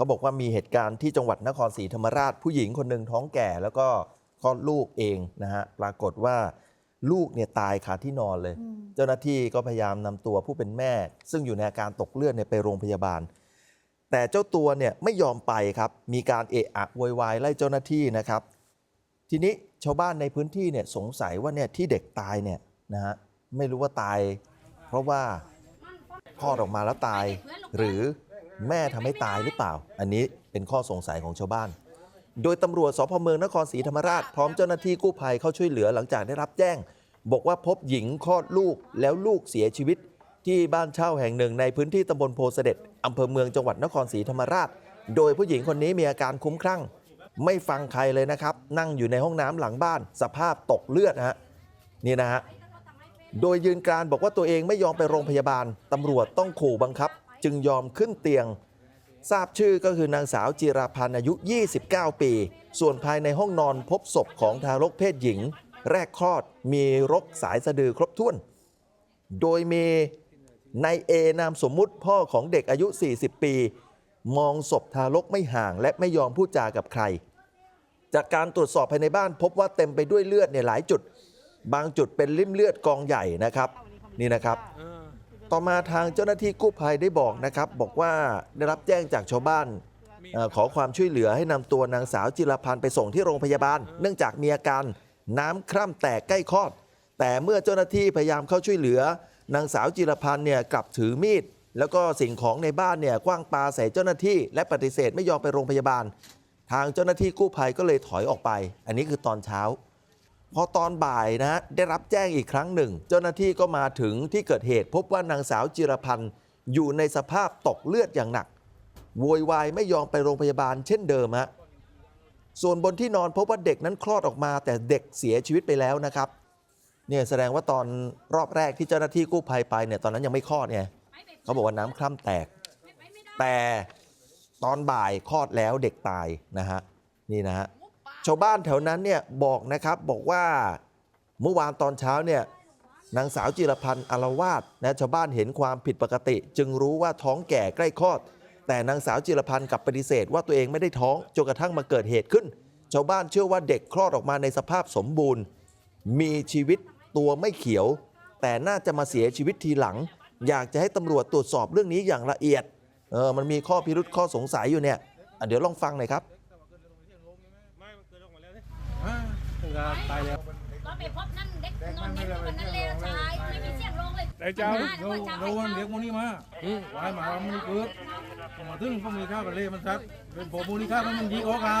เขาบอกว่ามีเหตุการณ์ที่จังหวัดนครศรีธรรมราชผู้หญิงคนหนึ่งท้องแก่แล้วก็คลอดลูกเองนะฮะปรากฏว่าลูกเนี่ยตายคาที่นอนเลย เจ้าหน้าที่ก็พยายามนำตัวผู้เป็นแม่ ซึ่งอยู่ในอาการตกเลือดเนี่ยไปโรงพยาบาล แต่เจ้าตัวเนี่ยไม่ยอมไปครับ มีการเอะอะโวยวายไล่เจ้าหน้าที่นะครับ ทีนี้ชาวบ้านในพื้นที่เนี่ยสงสัยว่าเนี่ยที่เด็กตายเนี่ยนะฮะไม่รู้ว่าตาย เพราะว่าคลอดออกมาแล้วตายหรือ แม่ทำให้ตายหรือเปล่า อันนี้เป็นข้อสงสัยของชาวบ้าน โดยตำรวจสพเมืองนครศรีธรรมราชพร้อมเจ้าหน้าที่กู้ภัยเข้าช่วยเหลือหลังจากได้รับแจ้ง บอกว่าพบหญิงคลอดลูกแล้วลูกเสียชีวิต ที่บ้านเช่าแห่งหนึ่งในพื้นที่ตำบลโพเสด็จอำเภอเมืองจังหวัดนครศรีธรรมราช โดยผู้หญิงคนนี้มีอาการคุ้มคลั่ง ไม่ฟังใครเลยนะครับ นั่งอยู่ในห้องน้ำหลังบ้าน สภาพตกเลือดฮะนี่นะฮะโดยยืนกรานบอกว่าตัวเองไม่ยอมไปโรงพยาบาลตำรวจต้องขู่บังคับ จึงยอมขึ้นเตียง ทราบชื่อก็คือนางสาวจิราพันธ์อายุ 29 ปี ส่วนภายในห้องนอนพบศพของทารกเพศหญิง แรกคลอดมีรกสายสะดือครบถ้วน โดยมีนายเอนามสมมุติพ่อของเด็กอายุ 40 ปี มองศพทารกไม่ห่าง และไม่ยอมพูดจากับใคร จากการตรวจสอบภายในบ้านพบว่าเต็มไปด้วยเลือดเนี่ยหลายจุด บางจุดเป็นริ่มเลือดกองใหญ่นะครับ นี่นะครับ ต่อมาทางเจ้าหน้าที่กู้ภัยได้บอกนะครับ บอกว่าได้รับแจ้งจากชาวบ้านเออขอความช่วยเหลือให้นำตัวนางสาวจิรพันธ์ไปส่งที่โรงพยาบาล เนื่องจากมีอาการน้ำคร่ำแตกใกล้คลอด แต่เมื่อเจ้าหน้าที่พยายามเข้าช่วยเหลือ นางสาวจิรพันธ์เนี่ยกลับถือมีด แล้วก็สิ่งของในบ้านเนี่ยกว้างปาใส่เจ้าหน้าที่ และปฏิเสธไม่ยอมไปโรงพยาบาล ทางเจ้าหน้าที่กู้ภัยก็เลยถอยออกไป อันนี้คือตอนเช้า พอตอนบ่ายนะได้รับแจ้งอีกครั้งหนึ่ง เจ้าหน้าที่ก็มาถึงที่เกิดเหตุ พบว่านางสาวจิรพันธ์อยู่ในสภาพตกเลือดอย่างหนักโวยวายไม่ยอมไปโรงพยาบาลเช่นเดิมฮะส่วนบนที่นอนพบว่าเด็กนั้นคลอดออกมา แต่เด็กเสียชีวิตไปแล้วนะครับเนี่ยแสดงว่าตอนรอบแรกที่เจ้าหน้าที่กู้ภัยไปเนี่ยตอนนั้นยังไม่คลอดไงเขาบอกว่าน้ำคร่ำแตก แต่ตอนบ่ายคลอดแล้วเด็กตายนะฮะนี่นะฮะ ชาวบ้านแถวนั้นเนี่ยบอกนะครับบอกว่าเมื่อวานตอนเช้าเนี่ยนางสาวจิรพันธ์อารวาสนะชาวบ้านเห็นความผิดปกติ จึงรู้ว่าท้องแก่ใกล้คลอด แต่นางสาวจิรพันธ์กลับปฏิเสธว่าตัวเองไม่ได้ท้องจนกระทั่งมาเกิดเหตุขึ้น ชาวบ้านเชื่อว่าเด็กคลอดออกมาในสภาพสมบูรณ์ มีชีวิตตัวไม่เขียว แต่น่าจะมาเสียชีวิตทีหลัง อยากจะให้ตำรวจตรวจสอบเรื่องนี้อย่างละเอียดเออมันมีข้อพิรุษข้อสงสัยอยู่เนี่ยเดี๋ยวลองฟังหน่อยครับ อ่าถึง กับตายแล้วตอนไปพบนั่นเด็กนอนเด็กอยู่วันนั้นเลยชายไม่มีเสียงร้องเลยไอ้เจ้าหน้เราว่าชายเราวันเด็กมันนี่มาหวายหมามันนี่เกิดมาถึงพวกมีข้าวกันเลยมันซัดเป็นผมมูนี่ข้าวมันยิงออกเอา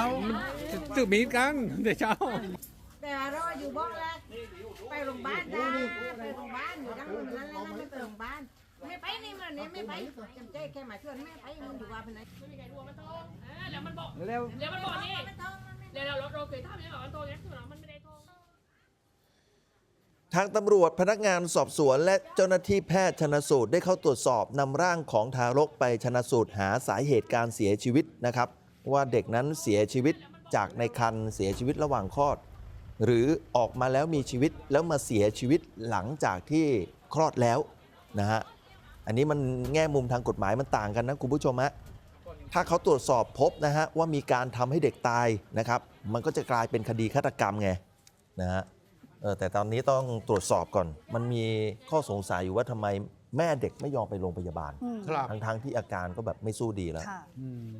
ตื่นมีกันเดี๋ยวเช้าแต่เราอยู่บ้านแล้วไปโรงพยาบาลได้ไปโรงพยาบาลอยู่ดังนั้นแล้วแล้วไม่ไปโรงพยาบาลไม่ไปนี่มันนี่ไม่ไปจำใจแค่มาชวนไม่ไปมันอยู่ว่าเป็นไรไม่มีใครรู้ว่ามันโทรเออแล้วมันบอกเร็วแล้วมันบอกนี่ไม่ต้องมันไม่แล้วเราเราเคยทำยังไงมันโทรยังคือเรามันไม่ได้โทางตำรวจพนักงานสอบสวน และเจ้าหน้าที่แพทย์ชนสูตรได้เข้าตรวจสอบนำร่างของทารกไปชนสูตรหาสาเหตุการเสียชีวิตนะครับ ว่าเด็กนั้นเสียชีวิตจากในครรภ์เสียชีวิตระหว่างคลอด หรือออกมาแล้วมีชีวิตแล้วมาเสียชีวิตหลังจากที่คลอดแล้วนะฮะอันนี้มันแง่มุมทางกฎหมายมันต่างกันนะคุณผู้ชมฮะถ้าเขาตรวจสอบพบนะฮะว่ามีการทำให้เด็กตายนะครับ มันก็จะกลายเป็นคดีฆาตกรรมไงนะฮะ เออแต่ตอนนี้ต้องตรวจสอบก่อน มันมีข้อสงสัยอยู่ว่าทำไมแม่เด็กไม่ยอมไปโรงพยาบาลครับ ทั้งๆที่อาการก็แบบไม่สู้ดีแล้ว ค่ะ อืม